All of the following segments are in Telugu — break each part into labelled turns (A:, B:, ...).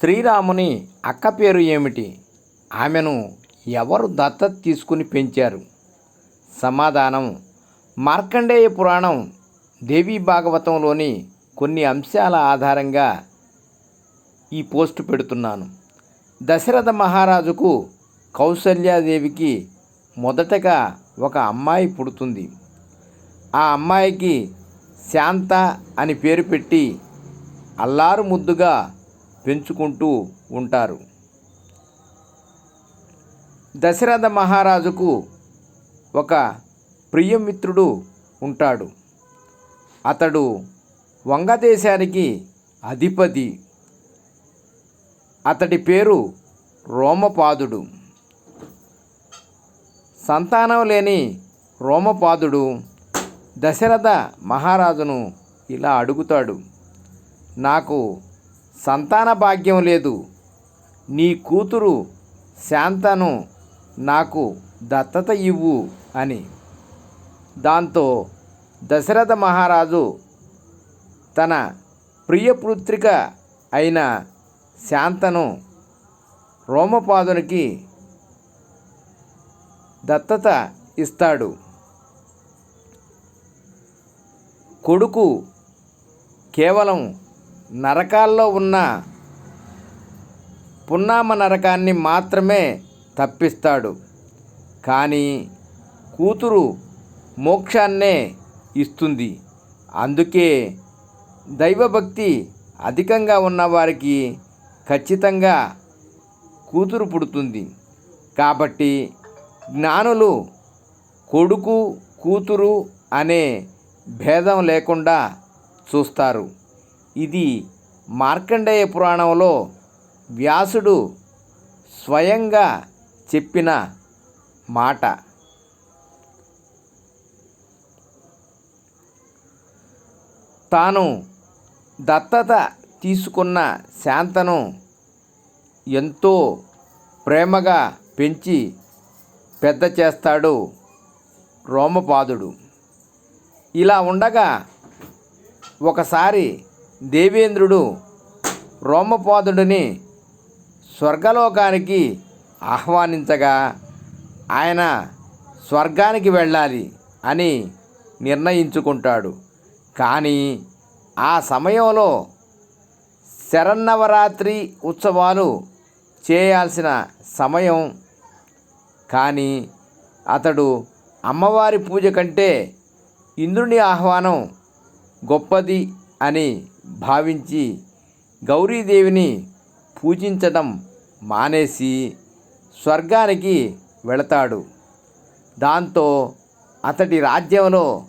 A: శ్రీరాముని అక్క పేరు ఏమిటి? ఆమెను ఎవరు దత్తత తీసుకుని పెంచారు? సమాధానం మార్కండేయ పురాణం దేవీ భాగవతంలోని కొన్ని అంశాల ఆధారంగా ఈ పోస్ట్ పెడుతున్నాను. దశరథ మహారాజుకు కౌసల్యాదేవికి మొదటగా ఒక అమ్మాయి పుడుతుంది. ఆ అమ్మాయికి శాంత అని పేరు పెట్టి అల్లారు ముద్దుగా పెంచుకుంటూ ఉంటారు. దశరథ మహారాజుకు ఒక ప్రియమిత్రుడు ఉంటాడు. అతడు వంగదేశానికి అధిపతి. అతడి పేరు రోమపాదుడు. సంతానం లేని రోమపాదుడు దశరథ మహారాజును ఇలా అడుగుతాడు నాకు సంతాన భాగ్యం లేదు. నీ కూతురు శాంతను నాకు దత్తత ఇవ్వు అని. దాంతో దశరథ మహారాజు తన ప్రియపుత్రిక అయిన శాంతను రోమపాదునికి దత్తత ఇస్తాడు. కొడుకు కేవలం నరకాల్లో ఉన్న పున్నామ నరకాన్ని మాత్రమే తప్పిస్తాడు. కానీ కూతురు మోక్షాన్నే ఇస్తుంది. అందుకే దైవభక్తి అధికంగా ఉన్నవారికి ఖచ్చితంగా కూతురు పుడుతుంది. కాబట్టి జ్ఞానులు కొడుకు కూతురు అనే భేదం లేకుండా చూస్తారు. ఇది మార్కండేయ పురాణంలో వ్యాసుడు స్వయంగా చెప్పిన మాట. తాను దత్తత తీసుకున్న శాంతను ఎంతో ప్రేమగా పెంచి పెద్ద చేస్తాడు రోమపాదుడు. ఇలా ఉండగా ఒకసారి దేవేంద్రుడు రోమపాదుడిని స్వర్గలోకానికి ఆహ్వానించగా ఆయన స్వర్గానికి వెళ్ళాలి అని నిర్ణయించుకుంటాడు. కానీ ఆ సమయంలో శరన్నవరాత్రి ఉత్సవాలు చేయాల్సిన సమయం. కానీ అతడు అమ్మవారి పూజ కంటే ఇంద్రుని ఆహ్వానం గొప్పది అని భావించి గౌరీదేవిని పూజించడం మానేసి స్వర్గానికి వెళతాడు. దాంతో అతడి రాజ్యంలో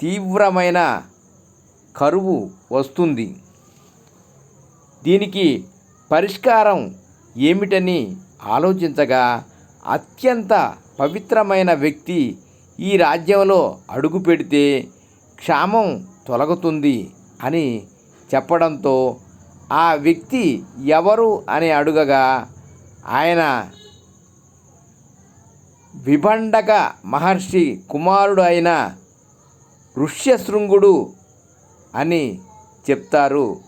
A: తీవ్రమైన కరువు వస్తుంది. దీనికి పరిష్కారం ఏమిటని ఆలోచించగా అత్యంత పవిత్రమైన వ్యక్తి ఈ రాజ్యంలో అడుగు పెడితే క్షామం తొలగుతుంది అని చెప్పడంతో ఆ వ్యక్తి ఎవరు అని అడుగగా ఆయన విభండక మహర్షి కుమారుడు అయిన ఋష్యశృంగుడు అని చెప్తారు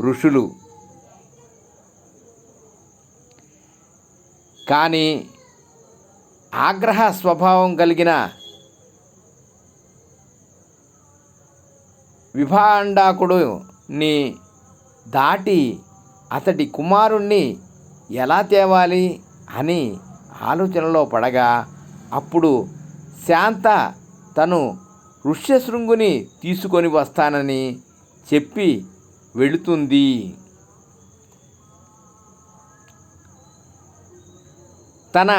A: ఋషులు. కానీ ఆగ్రహ స్వభావం కలిగిన ని దాటి అతడి కుమారుణ్ణి ఎలా తేవాలి అని ఆలోచనలో పడగా అప్పుడు శాంత తను ఋష్యశృంగుని తీసుకొని వస్తానని చెప్పి వెళుతుంది. తన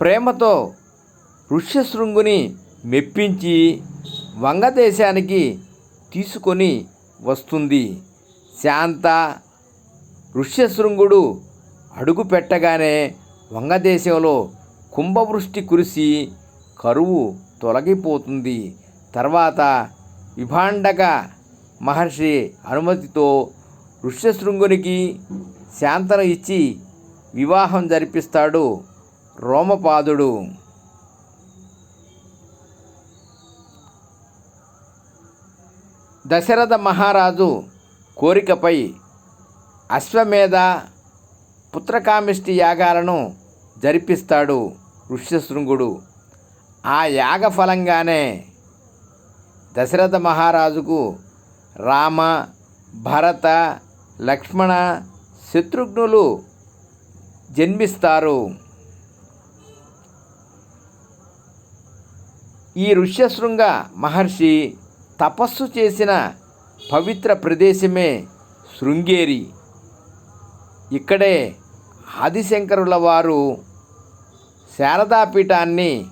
A: ప్రేమతో ఋష్యశృంగుని మెప్పించి వంగదేశానికి తీసుకొని వస్తుంది. శాంత ఋష్యశృంగుడు అడుగు పెట్టగానే వంగదేశంలో కుంభవృష్టి కురిసి కరువు తొలగిపోతుంది. తర్వాత విభాండక మహర్షి అనుమతితో ఋష్యశృంగునికి శాంతను ఇచ్చి వివాహం జరిపిస్తాడు రోమపాదుడు. దశరథ మహారాజు కోరికపై అశ్వమేధ పుత్రకామిష్టి యాగాలను జరిపిస్తాడు ఋష్యశృంగుడు ఆ యాగ ఫలంగానే దశరథ మహారాజుకు రామ భరత లక్ష్మణ శత్రుఘ్నులు జన్మిస్తారు. ఈ ఋష్యశృంగ మహర్షి తపస్సు చేసిన పవిత్ర ప్రదేశమే శృంగేరి. ఇక్కడే ఆదిశంకరుల వారు శారదాపీఠాన్ని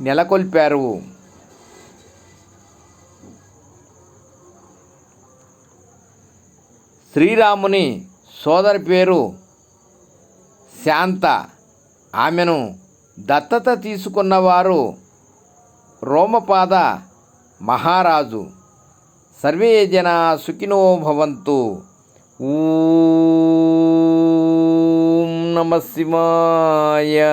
A: నెలకొల్పారు. శ్రీరాముని సోదరి పేరు శాంత. ఆమెను దత్తత తీసుకున్నవారు రోమపాద మహారాజు. సర్వే జన సుఖినో భవంతు. ఊం నమ శివాయ.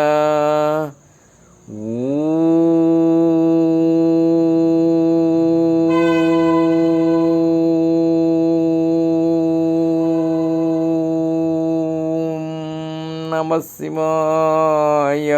A: నమ శివాయ.